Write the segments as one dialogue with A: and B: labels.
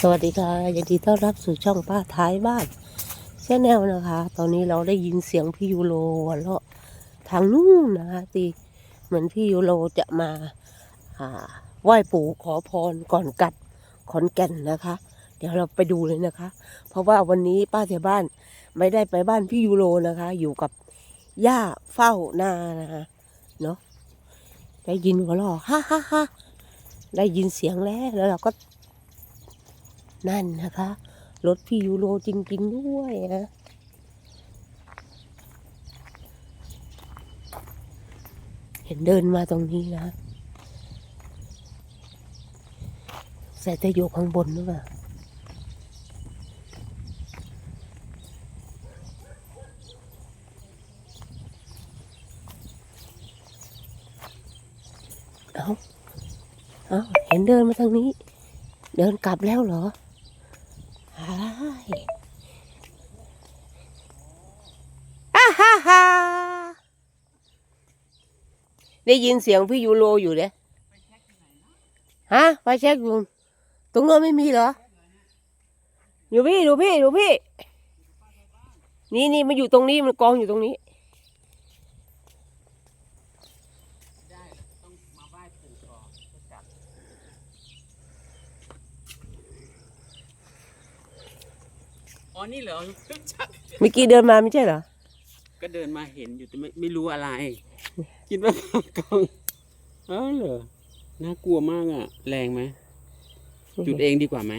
A: สวัสดีค่ะยินดีต้อนรับสู่ช่องป้าท้ายบ้านชแนลนะคะ ตอนนี้เราได้ยินเสียงพี่ยูโรหัวเราะทางนู้นนะคะตีเหมือนพี่ยูโรจะมาไหว้ปู่ขอพรก่อนกลับขอนแก่นนะคะ เดี๋ยวเราไปดูเลยนะคะ เพราะว่าวันนี้ป้าแถวบ้านไม่ได้ไปบ้านพี่ยูโรนะคะ อยู่กับย่าเฝ้านานะคะเนาะได้ยินหัวเราะฮ่าฮ่าฮ่าได้ยินเสียงแล้วแล้วเราก็ นั่นนะคะ รถพี่ยูโรจริง ๆ ด้วยนะเห็นเดินมาตรงนี้นะใส่จะอยู่ข้างบนหรือเปล่าเอาเอาเห็นเดินมาทางนี้ เดินกลับแล้วเหรอ ไอ้อ่าฮ่าฮ่า ได้ยินเสียงพี่ยูโรอยู่เด้ฮะไปเช็คอยู่ตรงโน้นไม่มีเหรอ อยู่พี่ดูพี่ดูพี่ นี่นี่มันอยู่ตรงนี้มันกองอยู่ตรงนี้
B: ได้ต้องมาไหว้ปู่ก่อนก็กลับอ๋อนี่เหรอรู้จัก
A: เมื่อกี้เดินมาไม่ใช่เหรอ
B: ก็เดินมาเห็นอยู่แต่ไม่ไม่รู้อะไร คิดว่าข้าวกล่องเออเหรอน่ากลัวมากอะ แรงไหมจุดเองดีกว่าไหม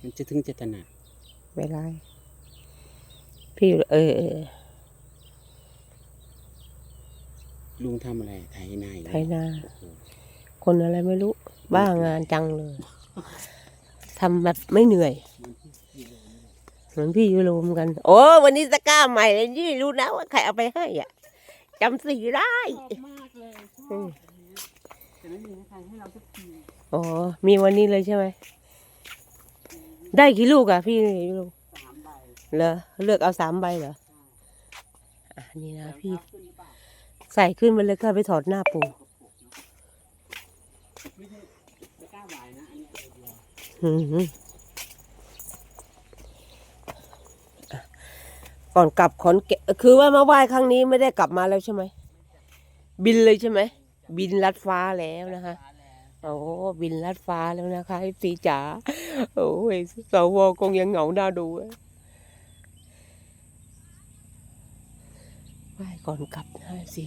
B: มันจะถึงจะถนัด
A: ไม่ไรพี่เออเออ
B: ลุงทำอะไรไถนาอีก
A: ไถ
B: แล้ว
A: นา
B: โอ้โห
A: คนอะไรไม่รู้ บ้างานจังเลยทำแบบไม่เหนื่อย เหมือนพี่ยูโรเหมอนกัน โอ้วันนี้ตะกร้าใหม่เลยนี่รู้นะว่าใครเอาไปให้อะจำสีได้
B: ชอบมากเลยชอบแต่ไม่มีใครให้เราสักที
A: อ๋อ มีวันนี้เลยใช่ไหม ได้กี่ลูกอะพี่ยูโร
B: สามใบ
A: เหรอเลือกเอาสามใบเหรออะนี่นะ
B: แล้ว
A: พี่
B: ครับขึ้นหรือเปล่า
A: ใส่ขึ้นมาเลยค่ะไปถอดหน้าปู
B: ไม่ใช่ไม่กล้าไหวนะอันนี้ตัวเดียว
A: อืมอะ ก่อนกลับขอนแก่นคือว่ามาไหว้ครั้งนี้ไม่ได้กลับมาแล้วใช่ไหมบินเลยใช่ไหมบินลัดฟ้าแล้วนะคะโอ้บินลัดฟ้าแล้วนะคะไอ้สีจ๋าโอ้ยสวคงยังเหงาหน้าดูไหว้ก่อนกลับนะสิ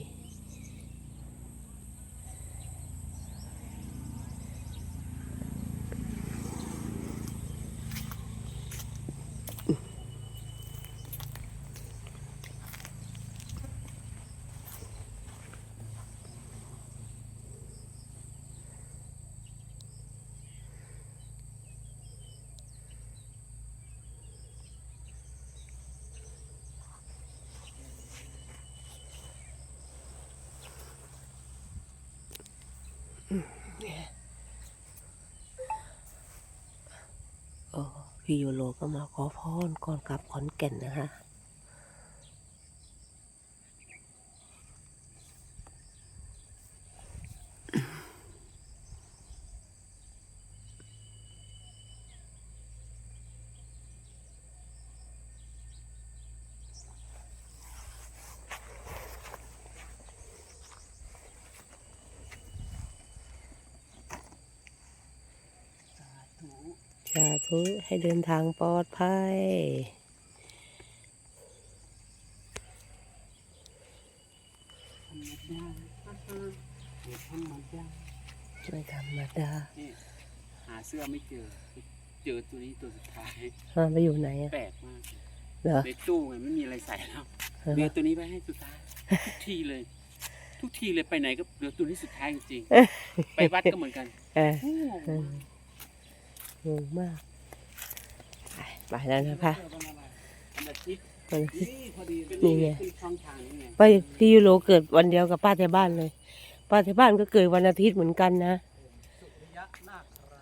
A: พี่ยูโรก็มาขอพรก่อนกลับขอนแก่นนะคะ สาธุให้เดินทางปลอดภัย
B: ธรรมดาธรรมดา
A: ไม่ธรรมดา
B: นี่หาเสื้อไม่เจอ เจอตัวนี้ตัวสุดท้าย
A: อ่าไปอยู่ไหนอะ
B: แปลกมาก
A: เหรอ
B: ในตู้ไงไม่มีอะไรใส่แล้วเหลือตัวนี้ไว้ให้สุดท้ายทุกทีเลย ทุกทีเลยไปไหนก็เหลือตัวนี้สุดท้ายจริงๆ ไปวัดก็เหมือนกัน
A: เออ
B: โอ้โห
A: เออ งงมากไปไปแล้วนะคะ
B: วันอาทิตย์
A: วันอาทิตย์
B: นี่พอดี
A: นี่ไง
B: ขึ้นช่องทางนี่ไง
A: ไปพี่ยูโรเกิดวันเดียวกับป้าแถวบ้านเลย ป้าแถวบ้านก็เกิดวันอาทิตย์เหมือนกันนะ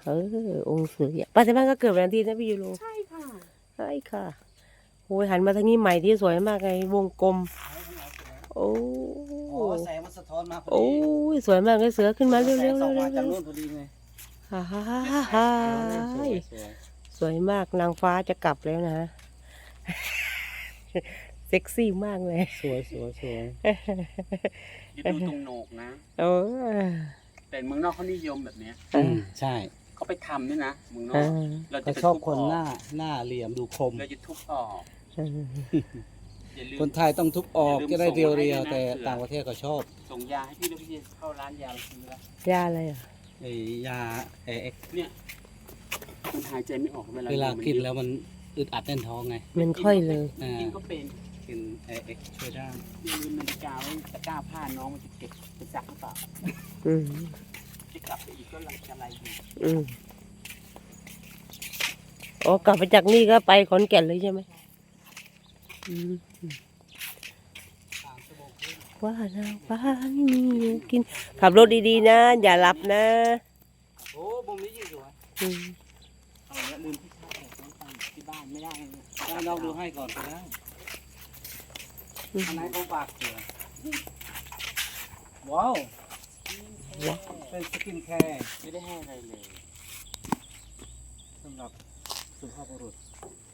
A: เออองค์เสือป้าแถวบ้านก็เกิดวันอาทิตย์นะพี่ยูโร
B: ใช่ค่ะ
A: ใช่ค่ะโอ้ยหันมาทางนี้ใหม่ที่สวยมากเลยวงกลมโอ้
C: อ๋อแสงมันสะท้อนมาพอ
A: โอ้
C: ดี
A: ยสวยมากเลยเสือขึ้นมาเร็วๆ
C: แส
A: เร็
C: ง
A: ว
C: ส่อง
A: ๆเร็
C: มาวจาก
A: ๆ
C: นู่นพอดีไง
A: ฮ่าฮ่าฮ่าฮ่า
B: สวยสวย
A: สวยมากนางฟ้าจะกลับแล้วนะ เซ็กซี่มากเลย
C: สวยสวยสวย
B: อย่าดูตรงโหนกนะ
A: โอ้
B: แต่เมืองนอกเขานิยมแบบเนี้ย
A: เออ
C: ใช่
B: เขาไปทำด้วยนะเมืองนอ
A: เอกอ
B: เราจะ
C: เขา
B: ไป
C: ชอบ
B: ทุ
C: คนหน้า
B: ออก
C: หน้าเหลี่ยมดูคม
B: เราจะทุบออก
A: เออ
B: อย่าลืม
C: คนไทยต้องทุบออก
B: อย่าลืม
C: จะได้
B: ส่ง
C: เรียว
B: มาให้
C: เรียว
B: ด้วยนะ
C: แต่
B: เผื่อ
C: ต่างประเทศก็ชอบ
B: ส่งยาให้พี่แล้วพี่จะเข้าร้านยาเราซื้อแล้ว
A: ยาอะไรอะ
C: ไอ้ยาเอ็ก
B: เนี่ยมันหายใจไม่ออกเวลา
C: เวลา
B: มั
C: กิน
B: เยอะ
C: แล้วมันอึดอัดแน่นท้องไง
A: มันค่อยเลย
C: อ่า
B: กินก็เป็น
C: กินเอ็กช่วยได้
B: อย่าลืมนาฬิกาไว้ตะกร้าผ้าน้องมันจะเก็บไปซักหรือเปล่า
A: อืม
B: จะกลับไปอีกก็ลังจะอะไรอยู่
A: อืมอ๋อกลับไปจากนี่ก็ไปขอนแก่นเลยใช่ไหมอืม ว่านะว่านี่มีกิน ขับรถดีๆนะ อย่าหลับนะ
C: โอ้บุมนี้ยิ่งสวย
A: อืม
B: เอาแล้วลืมที่ชาร์จแบตไว้ฟังที่บ้านไม่ได้นะ
C: ถ้าลองดูให้ก่อนก็ได้อันไหนของปากเสือว้าวเป็นสกินแคร์
B: ไม่ได้ให้อะไรเลย
C: สำหรับสุภาพบุรุษ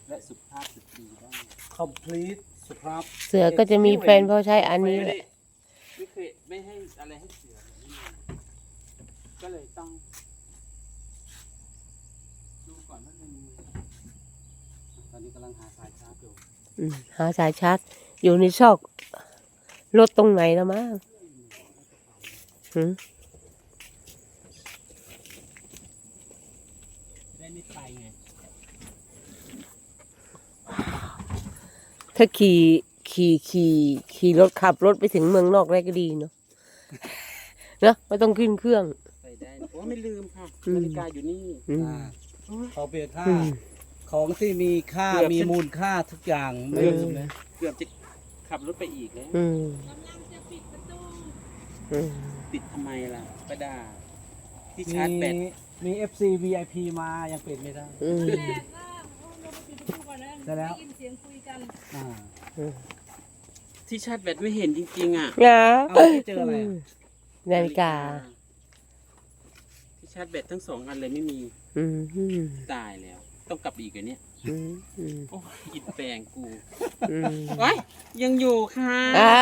B: และสุขภาพสุดดีบ้าง
C: complete สุภาพ
A: เสือก็จะมีแฟนเพราะใช้อันนี้
B: ไม่
A: แห
B: ได้
A: ละ
B: ไม่เคย ไม่ให้อะไรให้เสือเลยไม่มีก็เลยต้อง ดูก่อนว่ามันมี
C: ตอนนี้กำลังหาสายชาร์จอยู่
A: อืมหาสายชาร์จอยู่ในซอกรถตรงไหนแล้วมั้งหืม
B: จะได้ไม่ไปไง
A: ถ้าขี่ขี่ขี่ขี่รถขับรถไปถึงเมืองนอกได้ก็ดีเนาะเนาะไม่ต้องขึ้นเครื่อง
B: ไปได้โอ้ไม่ลืมค่ะ
A: อืม
B: นาฬิกาอยู่นี่
A: อืม
C: อ่าขอเปลี่ยนค่า
A: อืม
C: ของที่มีค่า
B: เกือบจะ
C: มีมูลค่าทุกอย่างไม่
A: เออ
C: ลืมเลย
B: เกือบจะขับรถไปอีกแล้ว
A: อืมอืม
B: ติดทำไมล่ะประดา ที่
C: มี
B: ชาร์จแบต
C: มี FC VIP มายังเปลี่ยนไม่ได้
A: อืม
C: ได้แล้วอ่า
B: ที่ชาร์จแบตไม่เห็นจริงๆอะ
A: งา
C: เอาที่เจออะไรอะ
A: นาฬิกา
B: ที่ชาร์จแบตทั้งสองอันเลยไม่มี
A: อืมอืม
B: ตายแล้ว ต้องกลับอีกเหรอเนี่ย
A: อืมอืม
B: โอ้ยอิดแปลงกู
A: อืม
B: โอ้ยยังอยู่ค่ะ
A: อ่า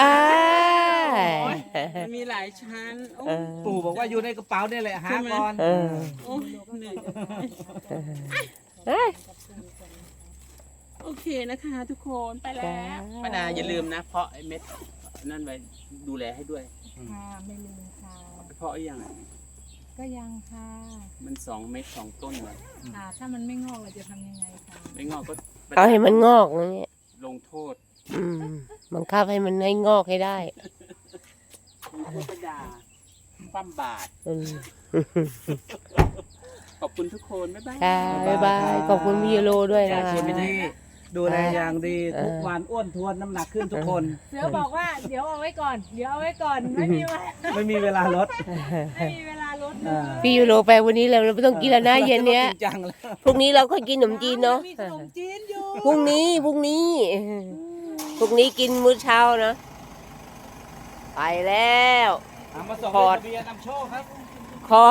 B: มันมีหลายชั้นโอ้
A: เอยอ
C: ปู่บอกว่าอยู่ในกระเป๋าเนี่ยแหละหาก่อน
A: เออ
B: โอ้ยเหนื่อย
A: เอ้ย
B: โอเคนะคะ ทุกคนไปแล้ว
A: จ้า
B: ป้าดาอย่าลืมนะ เพราะไอ้เม็ดนั่นไว้ดูแลให้ด้วย
D: ค่ะไม่ลืมค่ะ
B: เพราะยังอะ
D: ก็ยังค่ะ
B: มันสองเม็ดสองต้นเลย
D: ค่ะ ถ้ามันไม่งอกเราจะทำยังไงคะ
B: ไม่งอกก็
A: เอาให้มันงอกอย่างเงี้ย
B: ลงโทษ
A: อืมบังคับให้มันให้งอกให้ได้
B: ลงโทษป้าดาปั้มบาท
A: อืม
B: ขอบคุณทุกคน บ๊ายบาย
A: ค่ะบ๊ายบายขอบคุณพี่ยูโรด้วยนะ
C: ขอบ
A: คะ
C: คุณที่ดู แลอย่างดี
A: เออ
C: ทุกวันอ้วนทวนน้ำหนักขึ้นทุกคน
D: เสือบอกว่าเดี๋ยวเอาไว้ก่อน เดี๋ยวเอาไว้ก่อนไม่มีเวลา
C: ไม่มีเวลาลด
D: ไม่มีเวลาลดเล
C: อ่า
D: ย
A: พี่ยูโรไปวันนี้เราไม่ต้องกินแล้วนะเย็นเนี้ย
C: จริงจังแล้ว
A: พรุ่งนี้เราค่อยกินขนมจีนเนาะ
D: มีขนมจีนอยู่
A: พรุ่งนี้พรุ่งนี้พรุ่งนี้กินมื้อเช้านะไปแล้ว
C: เอามาส่ง
A: ขอด
C: ทะเบียนนำโชคครับ
A: คอ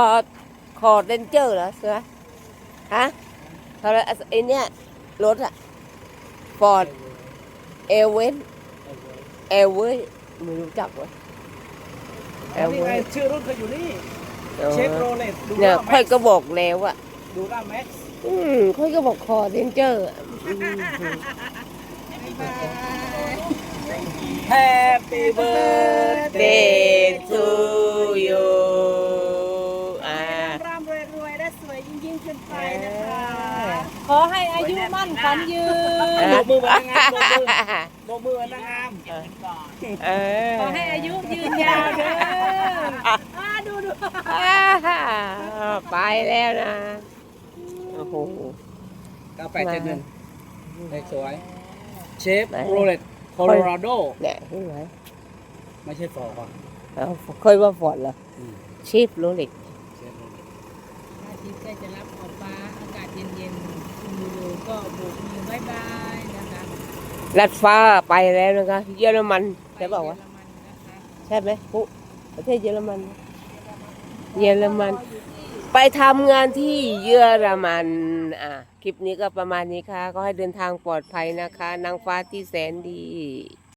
A: คอเดนเจอร์เหรอเสือฮะอะไรไอเนี่ยรถอะ ฟอร์ดเอเวนเอเวนไม่รู้จักเวะเอ
C: เอานี่
A: เว
C: ไง
A: น
C: ชื่อรุ่นเขาอยู่นี่เชฟโรเลตดู
A: เนี่ย
C: ด้า
A: ค่
C: แม็
A: อย
C: กซ์
A: ก็บอกแล้วอะ
C: ดูด้าแม็กซ์
A: อืมค่อยก็บอกคอเดนเจอร์อะอืม
C: แฮปปี้เบิร์ด
A: เดย์ทูยู
D: ให้อายุมั่นขวัญยืน
C: โบกมือเหมือนนางงามโบกมือโบกมือเหมือนนางงาม
A: เออ
D: ขอให้อายุยืนยาวเด้ออ่าดูดู
A: อ่าไปแล้วนะโอ้โห
C: 9871เลขสวยเชฟ
A: ไหน
C: โรเลตโคโลราโด
A: เนี่ยเห็นไหม
C: ไม่ใช่ฟอร์ด
A: เอาเคยว่าฟอร์ดเหรอ
C: อืม
A: ชีพโรเล็ก
C: เชฟโรเลต
D: อาทิตย์ใกล้จะรับขอบฟ้าอากาศเย็นๆคุณดูดู ก็โบกมือบายบายนะคะ
A: ลัดฟ้าไปแล้วนะคะ เยอรมันใช่เปล่าวะ
D: ไปเยอรมันนะคะ
A: ใช่ไหมปุ๊ประเทศเยอรมัน เยอรมัน
D: อยู่ที่
A: ไปทำงานที่เยอรมันอะคลิปนี้ก็ประมาณนี้ค่ะ ก็ให้เดินทางปลอดภัยนะคะ นางฟ้าที่แสนดี